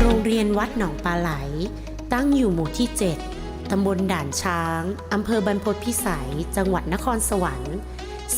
โรงเรียนวัดหนองปลาไหล ตั้งอยู่หมู่ที่ 7 ตำบลด่านช้าง อำเภอบรรพตพิสัย จังหวัดนครสวรรค์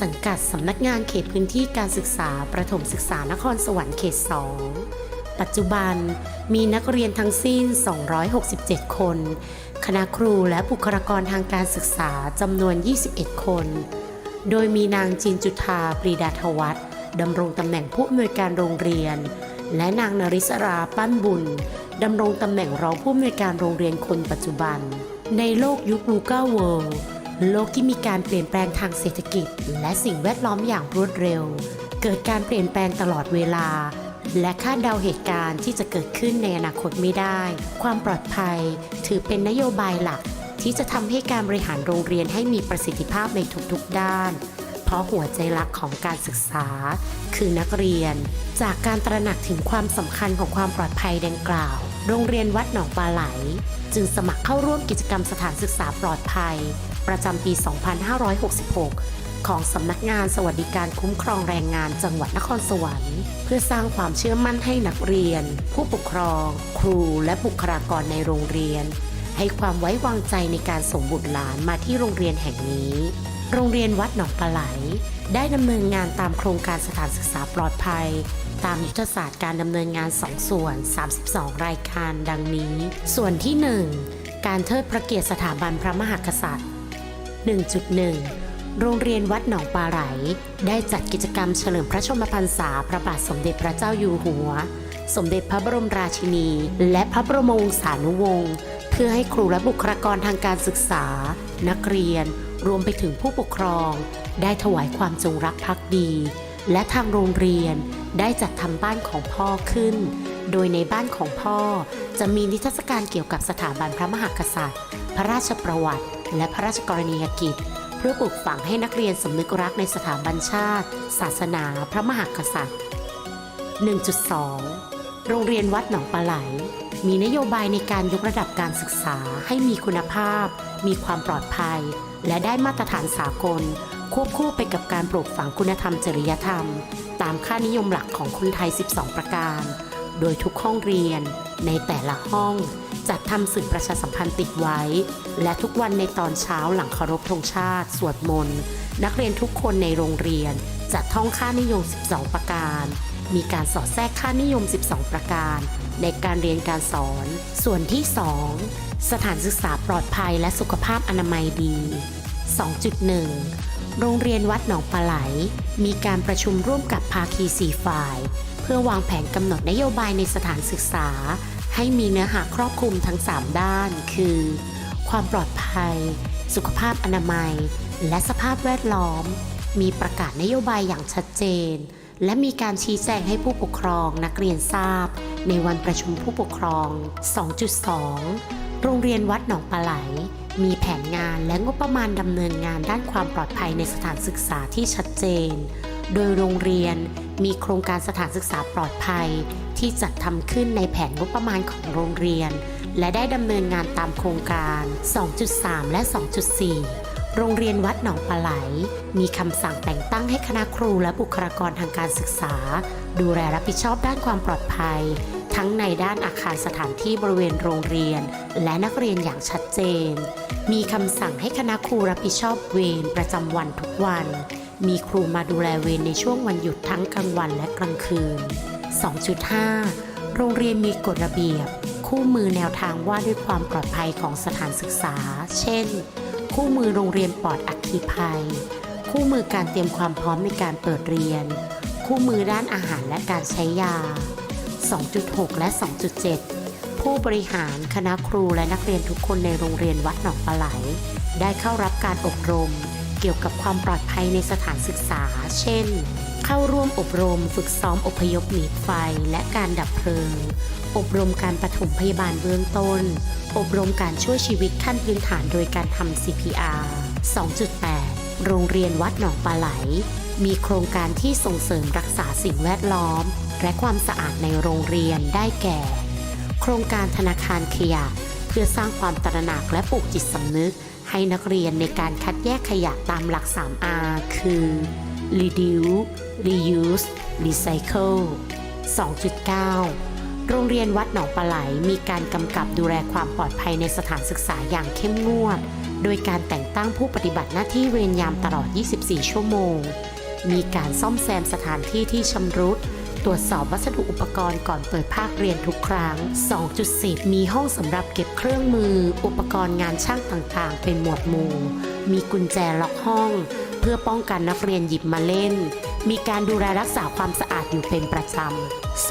สังกัดสำนักงานเขตพื้นที่การศึกษาประถมศึกษานครสวรรค์เขต 2 ปัจจุบันมีนักเรียนทั้งสิ้น 267 คน คณะครูและบุคลากรทางการศึกษาจำนวน 21 คน โดยมีนางจินจุธาปรีดาทวัฒน์ดำรงตำแหน่งผู้อำนวยการโรงเรียน และนางนริศราปั้นบุญดำรงตำแหน่งรองผู้อำนวยการโรงเรียนคนปัจจุบัน ในโลกยุคลูก้าเวิลด์โลกที่มีการเปลี่ยนแปลงทางเศรษฐกิจ และสิ่งแวดล้อมอย่างรวดเร็ว เกิดการเปลี่ยนแปลงตลอดเวลา และคาดเดาเหตุการณ์ที่จะเกิดขึ้นในอนาคตไม่ได้ ความปลอดภัยถือเป็นนโยบายหลัก ที่จะทำให้การบริหารโรงเรียนให้มีประสิทธิภาพในทุกๆด้าน เพราะหัวใจหลักของการศึกษา คือนักเรียน จากการตระหนักถึงความสำคัญของความปลอดภัยดังกล่าว โรงเรียนวัดหนองปลาไหล จึงสมัครเข้าร่วมกิจกรรมสถานศึกษาปลอดภัย ประจำปี 2566 ของสำนักงานสวัสดิการคุ้มครองแรงงานจังหวัดนครสวรรค์ เพื่อสร้างความเชื่อมั่นให้นักเรียน ผู้ปกครอง ครูและบุคลากรในโรงเรียน ให้ความไว้วางใจในการส่งบุตรหลานมาที่โรงเรียนแห่งนี้ โรงเรียนวัดหนองปลาไหล ได้ดำเนินงานตามโครงการสถานศึกษาปลอดภัยตามยุทธศาสตร์การดำเนินงาน 2 ส่วน 32 รายการดังนี้ ส่วนที่ 1 การเทิดพระเกียรติสถาบันพระมหากษัตริย์ 1.1 โรงเรียนวัดหนองปลาไหล ได้จัดกิจกรรมเฉลิมพระชนมพรรษาพระบาทสมเด็จพระเจ้าอยู่หัว สมเด็จพระบรมราชินี และพระบรมวงศานุวงศ์เพื่อให้ครูและบุคลากรทางการศึกษา นักเรียนรวมไปถึงผู้ปกครอง ได้ถวายความจงรักภักดี และทางโรงเรียนได้จัดทำบ้านของพ่อขึ้น โดยในบ้านของพ่อจะมีนิทรรศการเกี่ยวกับสถาบันพระมหากษัตริย์ พระราชประวัติ และพระราชกรณียกิจ พื่อปลูกฝังให้นักเรียนสำนึกรักในสถาบันชาติ ศาสนาพระมหากษัตริย์ 1.2 โรงเรียนวัดหนองปลาไหล มีนโยบายในการยกระดับการศึกษาให้มีคุณภาพ มีความปลอดภัย และได้มาตรฐานสากล ควบคู่ไปกับการปลูกฝังคุณธรรมจริยธรรม ตามค่านิยมหลักของคนไทย 12 ประการ โดยทุกห้องเรียนในแต่ละห้อง จัดทำสื่อประชาสัมพันธ์ติดไว้ และทุกวันในตอนเช้าหลังเคารพธงชาติ สวดมนต์ นักเรียนทุกคนในโรงเรียนจะท่องค่านิยม 12 ประการ มีการสอดแทรกค่านิยม 12 ประการ ในการเรียนการสอน ส่วนที่ 2 สถานศึกษาปลอดภัยและสุขภาพอนามัยดี 2.1 โรงเรียนวัดหนองปลาไหล มีการประชุมร่วมกับภาคีสี่ฝ่าย เพื่อวางแผนกำหนดนโยบายในสถานศึกษา ให้มีเนื้อหาครอบคลุมทั้ง 3 ด้าน คือ ความปลอดภัย สุขภาพอนามัย และสภาพแวดล้อม มีประกาศนโยบายอย่างชัดเจน และมีการชี้แจงให้ผู้ปกครองนักเรียนทราบ ในวันประชุมผู้ปกครอง 2.2 โรงเรียนวัดหนองปลาไหล มีแผนงานและงบประมาณดำเนินงานด้านความปลอดภัยในสถานศึกษาที่ชัดเจน โดยโรงเรียนมีโครงการสถานศึกษาปลอดภัย ที่จัดทำขึ้นในแผนงบประมาณของโรงเรียน และได้ดำเนินงานตามโครงการ 2.3 และ 2.4 โรงเรียนวัดหนองปลาไหล มีคำสั่งแต่งตั้งให้คณะครูและบุคลากรทางการศึกษา ดูแลรับผิดชอบด้านความปลอดภัย ทั้งในด้านอาคารสถานที่บริเวณโรงเรียน และนักเรียนอย่างชัดเจน มีคำสั่งให้คณะครูรับผิดชอบเวรประจำวันทุกวันมีครูมาดูแลเวรในช่วงวันหยุดทั้งกลางวันและกลางคืน 2.5 โรงเรียนมีกฎระเบียบ คู่มือแนวทางว่าด้วยความปลอดภัยของสถานศึกษา เช่น คู่มือโรงเรียนปลอดอัคคีภัย คู่มือการเตรียมความพร้อมในการเปิดเรียน คู่มือด้านอาหารและการใช้ยา 2.6 และ 2.7 ผู้บริหารคณะครูและนักเรียนทุกคนในโรงเรียนวัดหนองปลาไหล ได้เข้ารับการอบรม เกี่ยวกับความปลอดภัยในสถานศึกษา เช่น เข้าร่วมอบรมฝึกซ้อมอพยพหนีไฟและการดับเพลิง อบรมการปฐมพยาบาลเบื้องต้น อบรมการช่วยชีวิตขั้นพื้นฐานโดยการทำ CPR 2.8 โรงเรียนวัดหนองปลาไหล มีโครงการที่ส่งเสริมรักษาสิ่งแวดล้อม และความสะอาดในโรงเรียนได้แก่ โครงการธนาคารขยะ เพื่อสร้างความตระหนักและปลูกจิตสำนึก ให้นักเรียนในการคัดแยกขยะตามหลัก 3R คือ reduce reuse recycle 2.9 โรงเรียนวัดหนองปลาไหลมีการกำกับดูแลความปลอดภัยในสถานศึกษาอย่างเข้มงวด โดยการแต่งตั้งผู้ปฏิบัติหน้าที่เวรยามตลอด 24 ชั่วโมง มีการซ่อมแซมสถานที่ที่ชำรุดตรวจสอบวัสดุอุปกรณ์ก่อนเปิดภาคเรียนทุกครั้ง 2.10 มีห้องสำหรับเก็บเครื่องมือ อุปกรณ์งานช่างต่างๆ เป็นหมวดหมู่ มีกุญแจล็อกห้อง เพื่อป้องกันนักเรียนหยิบมาเล่น มีการดูแลรักษาความสะอาดอยู่เป็นประจำ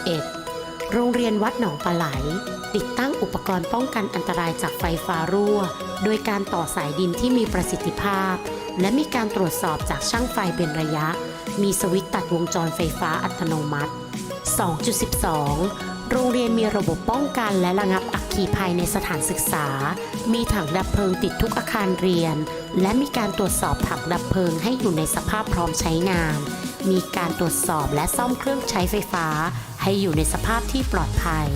2.11โรงเรียนวัดหนองปลาไหล ติดตั้งอุปกรณ์ป้องกันอันตรายจากไฟฟ้ารั่ว โดยการต่อสายดินที่มีประสิทธิภาพ และมีการตรวจสอบจากช่างไฟเป็นระยะ มีสวิตตัดวงจรไฟฟ้าอัตโนมัติ 2.12 โรงเรียนมีระบบป้องกันและระงับอัคคีภัยในสถานศึกษา มีถังดับเพลิงติดทุกอาคารเรียน และมีการตรวจสอบถังดับเพลิงให้อยู่ในสภาพพร้อมใช้งาน มีการตรวจสอบและซ่อมเครื่องใช้ไฟฟ้า ให้อยู่ในสภาพที่ปลอดภัย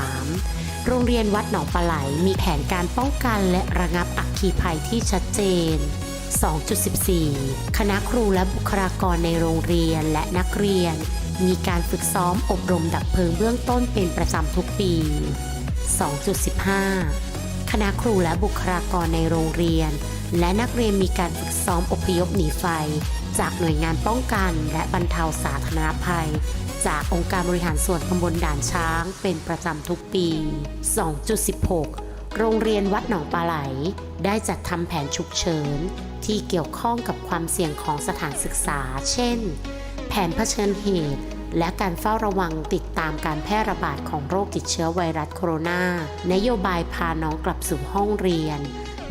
2.13โรงเรียนวัดหนองปลาไหลมีแผนการป้องกันและระงับอัคคีภัยที่ชัดเจน 2.14 คณะครูและบุคลากรในโรงเรียนและนักเรียน มีการฝึกซ้อมอบรมดับเพลิงเบื้องต้นเป็นประจำทุกปี 2.15 คณะครูและบุคลากรในโรงเรียน และนักเรียนมีการฝึกซ้อมอพยพหนีไฟ จากหน่วยงานป้องกันและบรรเทาสาธารณภัย จากองค์การบริหารส่วนตำบลด่านช้าง เป็นประจำทุกปี 2.16 โรงเรียนวัดหนองปลาไหล ได้จัดทำแผนฉุกเฉิน ที่เกี่ยวข้องกับความเสี่ยงของสถานศึกษา เช่น แผนเผชิญเหตุ และการเฝ้าระวังติดตามการแพร่ระบาดของโรคติดเชื้อไวรัสโคโรนา นโยบายพาน้องกลับสู่ห้องเรียน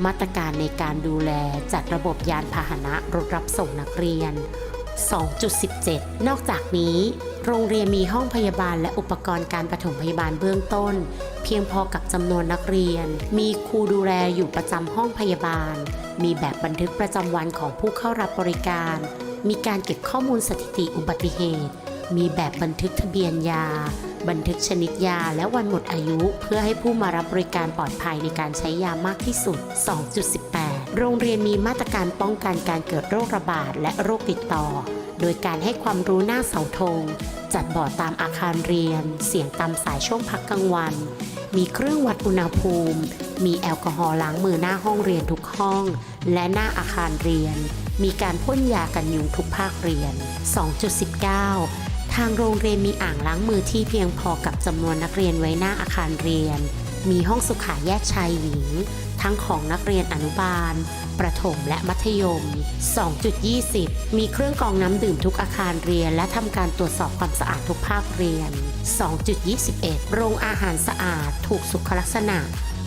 มาตรการในการดูแลจัดระบบยานพาหนะรถรับส่งนักเรียน 2.17 นอกจากนี้ โรงเรียนมีห้องพยาบาลและอุปกรณ์การปฐมพยาบาลเบื้องต้น เพียงพอกับจำนวนนักเรียน มีครูดูแลอยู่ประจำห้องพยาบาล มีแบบบันทึกประจำวันของผู้เข้ารับบริการ มีการเก็บข้อมูลสถิติอุบัติเหตุ มีแบบบันทึกทะเบียนยา บันทึกชนิดยาและวันหมดอายุ เพื่อให้ผู้มารับบริการปลอดภัยในการใช้ยามากที่สุด 2.18 โรงเรียนมีมาตรการป้องกันการเกิดโรคระบาดและโรคติดต่อ โดยการให้ความรู้หน้าเสาธง จัดบอร์ดตามอาคารเรียน เสียงตามสายช่วงพักกลางวัน มีเครื่องวัดอุณหภูมิ มีแอลกอฮอล์ล้างมือหน้าห้องเรียนทุกห้อง และหน้าอาคารเรียน มีการพ่นยากันยุงทุกภาคเรียน 2.19 ทางโรงเรียนมีอ่างล้างมือที่เพียงพอกับจำนวนนักเรียนไว้หน้าอาคารเรียน มีห้องสุขาแยกชายหญิง ทั้งของนักเรียนอนุบาล ประถมและมัธยม 2.20 มีเครื่องกรองน้ำดื่มทุกอาคารเรียน และทำการตรวจสอบความสะอาดทุกภาคเรียน 2.21 โรงอาหารสะอาด ถูกสุขลักษณะ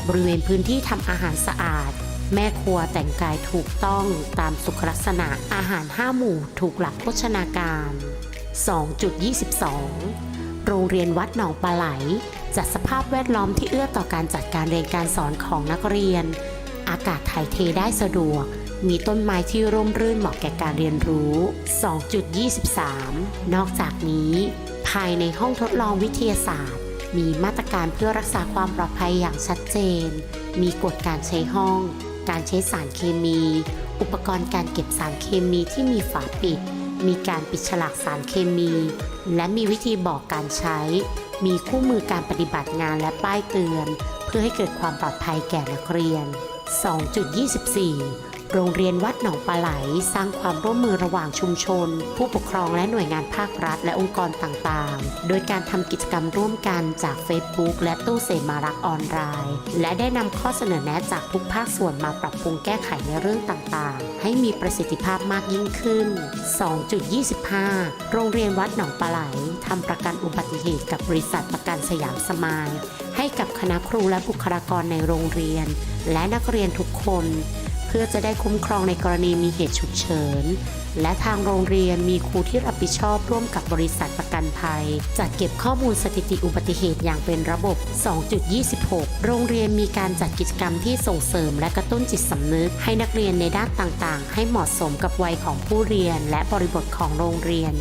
บริเวณพื้นที่ทำอาหารสะอาด แม่ครัวแต่งกายถูกต้องตามสุขลักษณะ อาหารห้าหมู่ถูกหลักโภชนาการ 2.22 โรงเรียนวัดหนองปลาไหลจัดสภาพแวดล้อมที่เอื้อต่อการจัดการเรียนการสอนของนักเรียน อากาศถ่ายเทได้สะดวก มีต้นไม้ที่ร่มรื่นเหมาะแก่การเรียนรู้ 2.23 นอกจากนี้ ภายในห้องทดลองวิทยาศาสตร์ มีมาตรการเพื่อรักษาความปลอดภัยอย่างชัดเจน มีกฎการใช้ห้อง การใช้สารเคมี อุปกรณ์การเก็บสารเคมีที่มีฝาปิด มีการปิดฉลากสารเคมี และมีวิธีบอกการใช้ มีคู่มือการปฏิบัติงานและป้ายเตือน เพื่อให้เกิดความปลอดภัยแก่นักเรียน 2.24 โรงเรียนวัดหนองปลาไหล สร้างความร่วมมือระหว่างชุมชน ผู้ปกครองและหน่วยงานภาครัฐ และองค์กรต่างๆ โดยการทำกิจกรรมร่วมกันจาก Facebook และตู้เสมารักออนไลน์ และได้นำข้อเสนอแนะจากทุกภาคส่วนมาปรับปรุงแก้ไขในเรื่องต่างๆ ให้มีประสิทธิภาพมากยิ่งขึ้น 2.25 โรงเรียนวัดหนองปลาไหลทำประกันอุบัติเหตุกับบริษัทประกันสยามสมายให้กับคณะครูและบุคลากรในโรงเรียน และนักเรียนทุกคน พื่อจะได้คุ้มครองในกรณีมีเหตุฉุกเฉิน และทางโรงเรียนมีครูที่รับผิดชอบร่วมกับบริษัทประกันภัย จัดเก็บข้อมูลสถิติอุบัติเหตุอย่างเป็นระบบ 2.26 โรงเรียนมีการจัดกิจกรรมที่ส่งเสริมและกระตุ้นจิตสำนึก ให้นักเรียนในด้านต่างๆ ให้เหมาะสมกับวัยของผู้เรียน และบริบทของโรงเรียน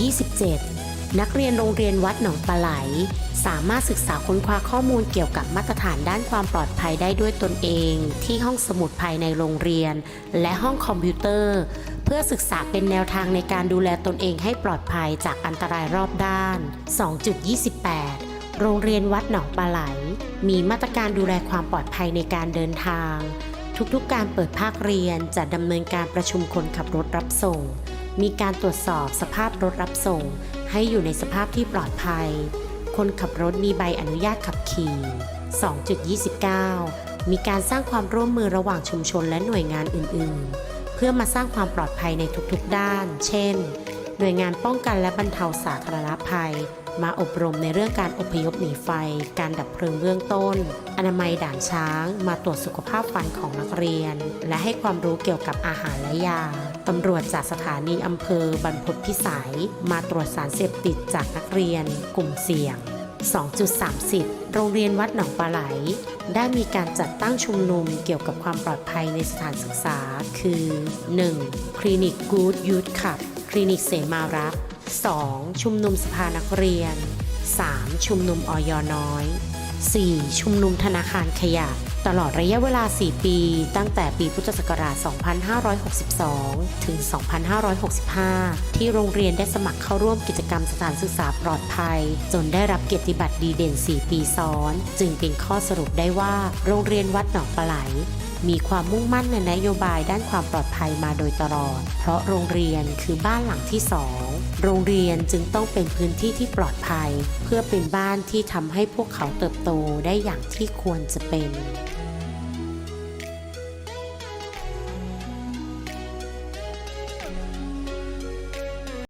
2.27 นักเรียนโรงเรียนวัดหนองปลาไหล สามารถศึกษาค้นคว้าข้อมูลเกี่ยวกับมาตรฐานด้านความปลอดภัยได้ด้วยตนเอง ที่ห้องสมุดภายในโรงเรียน และห้องคอมพิวเตอร์ เพื่อศึกษาเป็นแนวทางในการดูแลตนเองให้ปลอดภัยจากอันตรายรอบด้าน 2.28 โรงเรียนวัดหนองปลาไหล มีมาตรการดูแลความปลอดภัยในการเดินทาง ทุกๆ การเปิดภาคเรียนจะดำเนินการประชุมคนขับรถรับส่ง มีการตรวจสอบสภาพรถรับส่ง ให้อยู่ในสภาพที่ปลอดภัย คนขับรถมีใบอนุญาตขับขี่ 2.29 มีการสร้างความร่วมมือระหว่างชุมชนและหน่วยงานอื่น ๆ เพื่อมาสร้างความปลอดภัยในทุกๆด้าน เช่น หน่วยงานป้องกันและบรรเทาสาธารณภัย มาอบรมในเรื่องการอพยพหนีไฟ การดับเพลิงเบื้องต้น อนามัยด่านช้าง มาตรวจสุขภาพฟันของนักเรียน และให้ความรู้เกี่ยวกับอาหารและยาตำรวจจากสถานีอำเภอบรรพตพิสัย มาตรวจสารเสพติดจากนักเรียน กลุ่มเสี่ยง 2.30 โรงเรียนวัดหนองปลาไหล ได้มีการจัดตั้งชุมนุมเกี่ยวกับความปลอดภัยในสถานศึกษา คือ 1. คลินิกกู๊ดยูทขับ คลินิกเสมารัก 2. ชุมนุมสภานักเรียน 3. ชุมนุมออยน้อย 4. ชุมนุมธนาคารขยะ ตลอดระยะเวลา 4 ปี ตั้งแต่ปีพุทธศักราช 2562 ถึง 2565 ที่โรงเรียนได้สมัครเข้าร่วมกิจกรรมสถานศึกษาปลอดภัย จนได้รับเกียรติบัตรดีเด่น 4 ปีซ้อน จึงเป็นข้อสรุปได้ว่า โรงเรียนวัดหนองปลาไหล มีความมุ่งมั่นในนโยบายด้านความปลอดภัยมาโดยตลอด เพราะโรงเรียนคือบ้านหลังที่สอง โรงเรียนจึงต้องเป็นพื้นที่ที่ปลอดภัย เพื่อเป็นบ้านที่ทำให้พวกเขาเติบโตได้อย่างที่ควรจะเป็น